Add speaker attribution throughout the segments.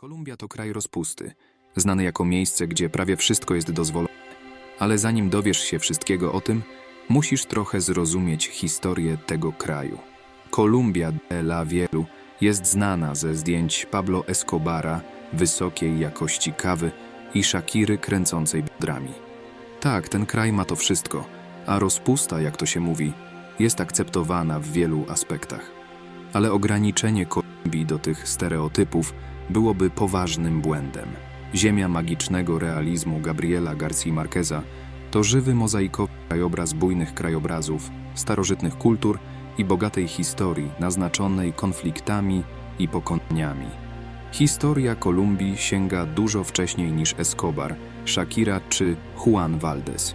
Speaker 1: Kolumbia to kraj rozpusty, znany jako miejsce, gdzie prawie wszystko jest dozwolone. Ale zanim dowiesz się wszystkiego o tym, musisz trochę zrozumieć historię tego kraju. Kolumbia de la Wielu jest znana ze zdjęć Pablo Escobara, wysokiej jakości kawy i Shakiry kręcącej biodrami. Tak, ten kraj ma to wszystko, a rozpusta, jak to się mówi, jest akceptowana w wielu aspektach. Ale ograniczenie Kolumbii do tych stereotypów byłoby poważnym błędem. Ziemia magicznego realizmu Gabriela García Marqueza to żywy mozaikowy krajobraz bujnych krajobrazów, starożytnych kultur i bogatej historii naznaczonej konfliktami i pokonaniami. Historia Kolumbii sięga dużo wcześniej niż Escobar, Shakira czy Juan Valdez.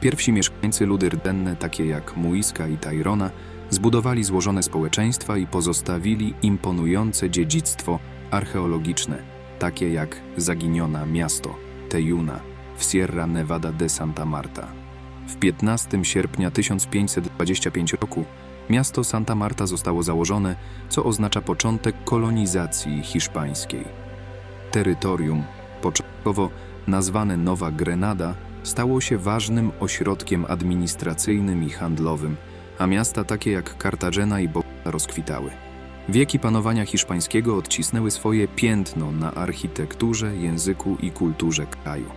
Speaker 1: Pierwsi mieszkańcy ludy rdenne, takie jak Muisca i Tairona, zbudowali złożone społeczeństwa i pozostawili imponujące dziedzictwo archeologiczne, takie jak zaginiona miasto Tejuna w Sierra Nevada de Santa Marta. W 15 sierpnia 1525 roku miasto Santa Marta zostało założone, co oznacza początek kolonizacji hiszpańskiej. Terytorium, początkowo nazwane Nowa Grenada, stało się ważnym ośrodkiem administracyjnym i handlowym, a miasta takie jak Kartagena i Bogota rozkwitały. Wieki panowania hiszpańskiego odcisnęły swoje piętno na architekturze, języku i kulturze kraju.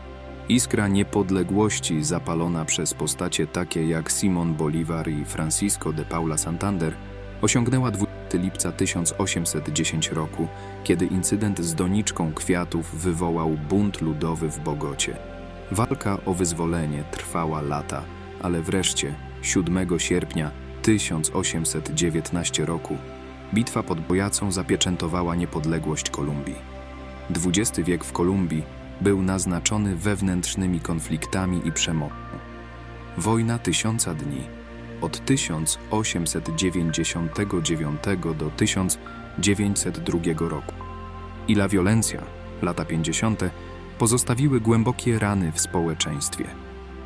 Speaker 1: Iskra niepodległości zapalona przez postacie takie jak Simon Bolivar i Francisco de Paula Santander osiągnęła 20 lipca 1810 roku, kiedy incydent z doniczką kwiatów wywołał bunt ludowy w Bogocie. Walka o wyzwolenie trwała lata, ale wreszcie 7 sierpnia 1819 roku bitwa pod Bojacą zapieczętowała niepodległość Kolumbii. XX wiek w Kolumbii był naznaczony wewnętrznymi konfliktami i przemocą. Wojna tysiąca dni od 1899 do 1902 roku i La Violencia, lata 50., pozostawiły głębokie rany w społeczeństwie.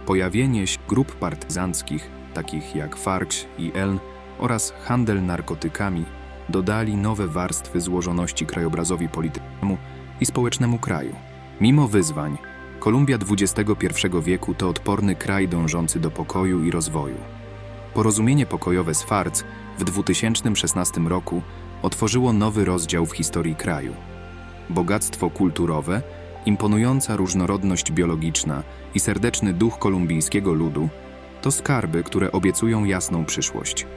Speaker 1: Pojawienie się grup partyzanckich, takich jak FARC i ELN oraz handel narkotykami dodali nowe warstwy złożoności krajobrazowi politycznemu i społecznemu kraju. Mimo wyzwań, Kolumbia XXI wieku to odporny kraj dążący do pokoju i rozwoju. Porozumienie pokojowe z FARC w 2016 roku otworzyło nowy rozdział w historii kraju. Bogactwo kulturowe, imponująca różnorodność biologiczna i serdeczny duch kolumbijskiego ludu to skarby, które obiecują jasną przyszłość.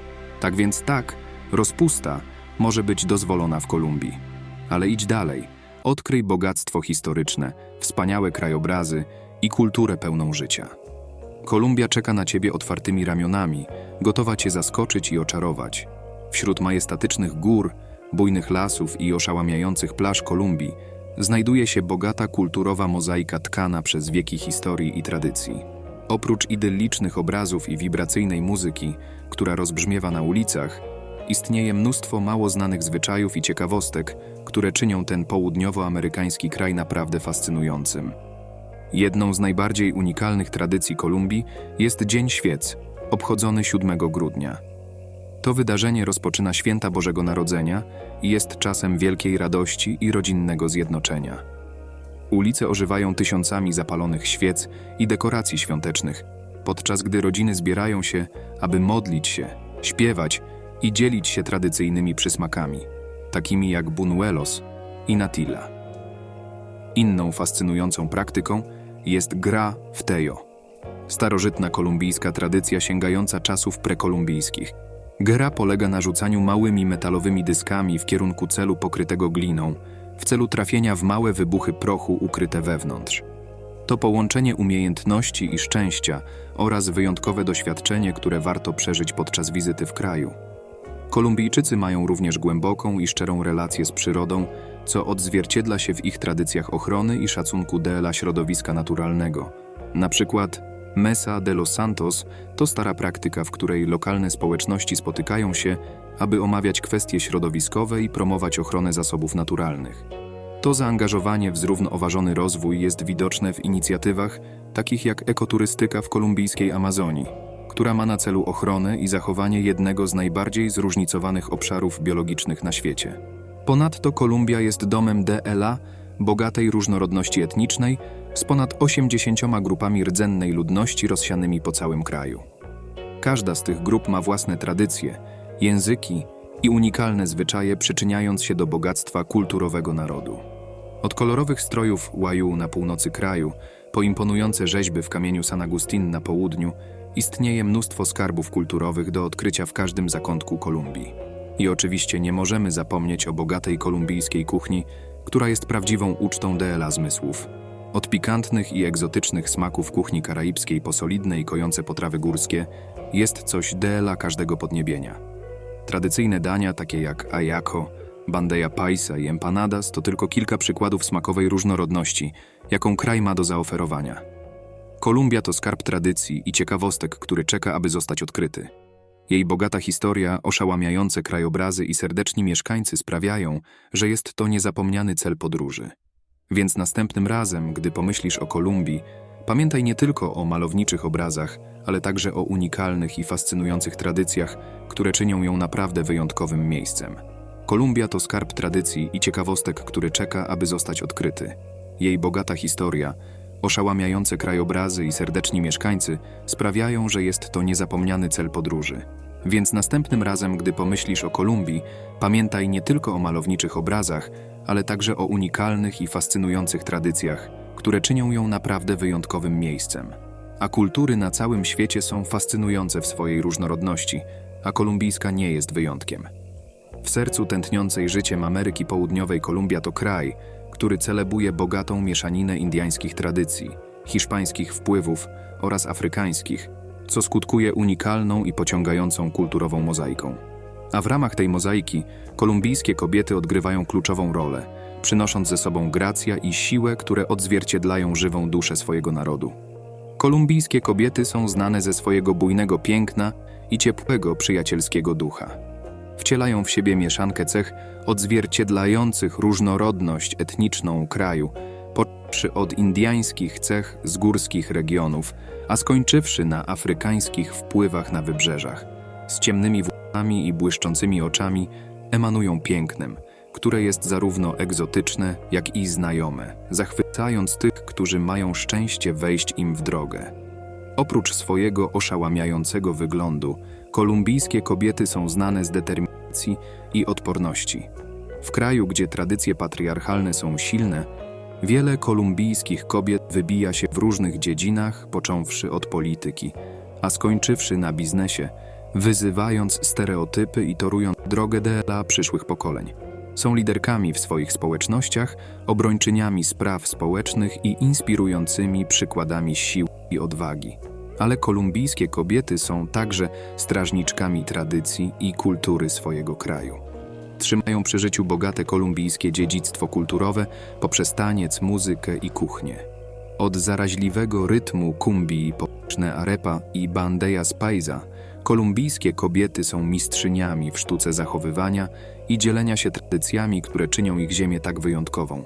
Speaker 1: Tak więc tak, rozpusta może być dozwolona w Kolumbii. Ale idź dalej, odkryj bogactwo historyczne, wspaniałe krajobrazy i kulturę pełną życia. Kolumbia czeka na ciebie otwartymi ramionami, gotowa cię zaskoczyć i oczarować. Wśród majestatycznych gór, bujnych lasów i oszałamiających plaż Kolumbii znajduje się bogata kulturowa mozaika tkana przez wieki historii i tradycji. Oprócz idyllicznych obrazów i wibracyjnej muzyki, która rozbrzmiewa na ulicach, istnieje mnóstwo mało znanych zwyczajów i ciekawostek, które czynią ten południowoamerykański kraj naprawdę fascynującym. Jedną z najbardziej unikalnych tradycji Kolumbii jest Dzień Świec, obchodzony 7 grudnia. To wydarzenie rozpoczyna święta Bożego Narodzenia i jest czasem wielkiej radości i rodzinnego zjednoczenia. Ulice ożywają tysiącami zapalonych świec i dekoracji świątecznych, podczas gdy rodziny zbierają się, aby modlić się, śpiewać i dzielić się tradycyjnymi przysmakami, takimi jak buñuelos i natilla. Inną fascynującą praktyką jest gra w tejo. Starożytna kolumbijska tradycja sięgająca czasów prekolumbijskich. Gra polega na rzucaniu małymi metalowymi dyskami w kierunku celu pokrytego gliną, w celu trafienia w małe wybuchy prochu ukryte wewnątrz. To połączenie umiejętności i szczęścia oraz wyjątkowe doświadczenie, które warto przeżyć podczas wizyty w kraju. Kolumbijczycy mają również głęboką i szczerą relację z przyrodą, co odzwierciedla się w ich tradycjach ochrony i szacunku dla środowiska naturalnego. Na przykład Mesa de los Santos to stara praktyka, w której lokalne społeczności spotykają się, aby omawiać kwestie środowiskowe i promować ochronę zasobów naturalnych. To zaangażowanie w zrównoważony rozwój jest widoczne w inicjatywach takich jak ekoturystyka w kolumbijskiej Amazonii, która ma na celu ochronę i zachowanie jednego z najbardziej zróżnicowanych obszarów biologicznych na świecie. Ponadto Kolumbia jest domem DLA, bogatej różnorodności etnicznej, z ponad 80 grupami rdzennej ludności rozsianymi po całym kraju. Każda z tych grup ma własne tradycje, języki i unikalne zwyczaje, przyczyniając się do bogactwa kulturowego narodu. Od kolorowych strojów łaju na północy kraju, po imponujące rzeźby w kamieniu San Agustin na południu, istnieje mnóstwo skarbów kulturowych do odkrycia w każdym zakątku Kolumbii. I oczywiście nie możemy zapomnieć o bogatej kolumbijskiej kuchni, która jest prawdziwą ucztą DLA zmysłów. Od pikantnych i egzotycznych smaków kuchni karaibskiej po solidne i kojące potrawy górskie jest coś DLA każdego podniebienia. Tradycyjne dania takie jak ayako, bandeja paisa i empanadas to tylko kilka przykładów smakowej różnorodności, jaką kraj ma do zaoferowania. Kolumbia to skarb tradycji i ciekawostek, który czeka, aby zostać odkryty. Jej bogata historia, oszałamiające krajobrazy i serdeczni mieszkańcy sprawiają, że jest to niezapomniany cel podróży. Więc następnym razem, gdy pomyślisz o Kolumbii, pamiętaj nie tylko o malowniczych obrazach, ale także o unikalnych i fascynujących tradycjach, które czynią ją naprawdę wyjątkowym miejscem. Kolumbia to skarb tradycji i ciekawostek, który czeka, aby zostać odkryty. Jej bogata historia, oszałamiające krajobrazy i serdeczni mieszkańcy sprawiają, że jest to niezapomniany cel podróży. Więc następnym razem, gdy pomyślisz o Kolumbii, pamiętaj nie tylko o malowniczych obrazach, ale także o unikalnych i fascynujących tradycjach, które czynią ją naprawdę wyjątkowym miejscem. A kultury na całym świecie są fascynujące w swojej różnorodności, a kolumbijska nie jest wyjątkiem. W sercu tętniącej życiem Ameryki Południowej Kolumbia to kraj, który celebruje bogatą mieszaninę indyjskich tradycji, hiszpańskich wpływów oraz afrykańskich, co skutkuje unikalną i pociągającą kulturową mozaiką. A w ramach tej mozaiki kolumbijskie kobiety odgrywają kluczową rolę, przynosząc ze sobą gracja i siłę, które odzwierciedlają żywą duszę swojego narodu. Kolumbijskie kobiety są znane ze swojego bujnego piękna i ciepłego przyjacielskiego ducha. Wcielają w siebie mieszankę cech odzwierciedlających różnorodność etniczną kraju, począwszy od indyjskich cech z górskich regionów, a skończywszy na afrykańskich wpływach na wybrzeżach. Z ciemnymi włosami i błyszczącymi oczami emanują pięknem, które jest zarówno egzotyczne, jak i znajome, zachwycając tych, którzy mają szczęście wejść im w drogę. Oprócz swojego oszałamiającego wyglądu, kolumbijskie kobiety są znane z determinacji i odporności. W kraju, gdzie tradycje patriarchalne są silne, wiele kolumbijskich kobiet wybija się w różnych dziedzinach, począwszy od polityki, a skończywszy na biznesie, wyzywając stereotypy i torując drogę dla przyszłych pokoleń. Są liderkami w swoich społecznościach, obrończyniami spraw społecznych i inspirującymi przykładami sił i odwagi. Ale kolumbijskie kobiety są także strażniczkami tradycji i kultury swojego kraju. Trzymają przy życiu bogate kolumbijskie dziedzictwo kulturowe poprzez taniec, muzykę i kuchnię. Od zaraźliwego rytmu kumbii poprzne arepa i bandeja spajza, kolumbijskie kobiety są mistrzyniami w sztuce zachowywania i dzielenia się tradycjami, które czynią ich ziemię tak wyjątkową.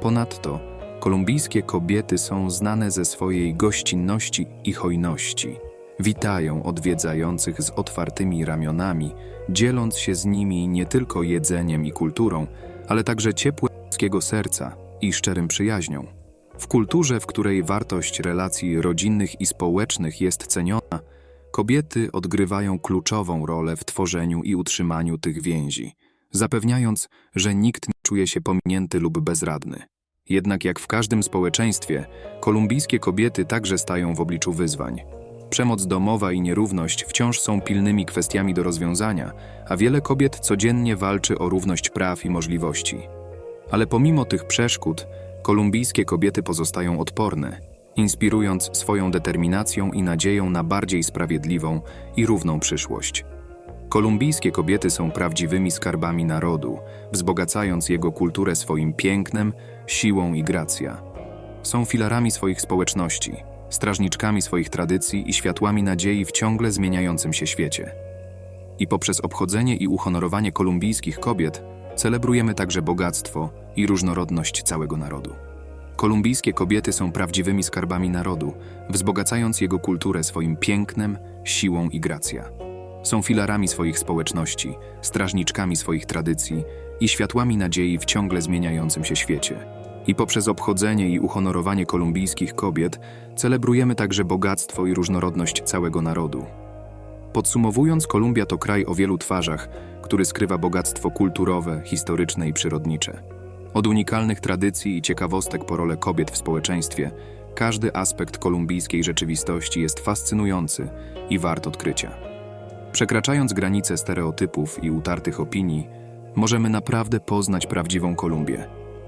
Speaker 1: Ponadto, kolumbijskie kobiety są znane ze swojej gościnności i hojności. Witają odwiedzających z otwartymi ramionami, dzieląc się z nimi nie tylko jedzeniem i kulturą, ale także ciepłem ludzkiego serca i szczerym przyjaźnią. W kulturze, w której wartość relacji rodzinnych i społecznych jest ceniona, kobiety odgrywają kluczową rolę w tworzeniu i utrzymaniu tych więzi, zapewniając, że nikt nie czuje się pominięty lub bezradny. Jednak jak w każdym społeczeństwie, kolumbijskie kobiety także stają w obliczu wyzwań. Przemoc domowa i nierówność wciąż są pilnymi kwestiami do rozwiązania, a wiele kobiet codziennie walczy o równość praw i możliwości. Ale pomimo tych przeszkód, kolumbijskie kobiety pozostają odporne, inspirując swoją determinacją i nadzieją na bardziej sprawiedliwą i równą przyszłość. Kolumbijskie kobiety są prawdziwymi skarbami narodu, wzbogacając jego kulturę swoim pięknem, siłą i gracja. Są filarami swoich społeczności, strażniczkami swoich tradycji i światłami nadziei w ciągle zmieniającym się świecie. I poprzez obchodzenie i uhonorowanie kolumbijskich kobiet celebrujemy także bogactwo i różnorodność całego narodu. Kolumbijskie kobiety są prawdziwymi skarbami narodu, wzbogacając jego kulturę swoim pięknem, siłą i gracja. Są filarami swoich społeczności, strażniczkami swoich tradycji i światłami nadziei w ciągle zmieniającym się świecie. I poprzez obchodzenie i uhonorowanie kolumbijskich kobiet celebrujemy także bogactwo i różnorodność całego narodu. Podsumowując, Kolumbia to kraj o wielu twarzach, który skrywa bogactwo kulturowe, historyczne i przyrodnicze. Od unikalnych tradycji i ciekawostek po rolę kobiet w społeczeństwie, każdy aspekt kolumbijskiej rzeczywistości jest fascynujący i wart odkrycia. Przekraczając granice stereotypów i utartych opinii, możemy naprawdę poznać prawdziwą Kolumbię.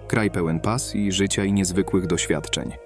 Speaker 1: Kraj pełen pasji, życia i niezwykłych doświadczeń.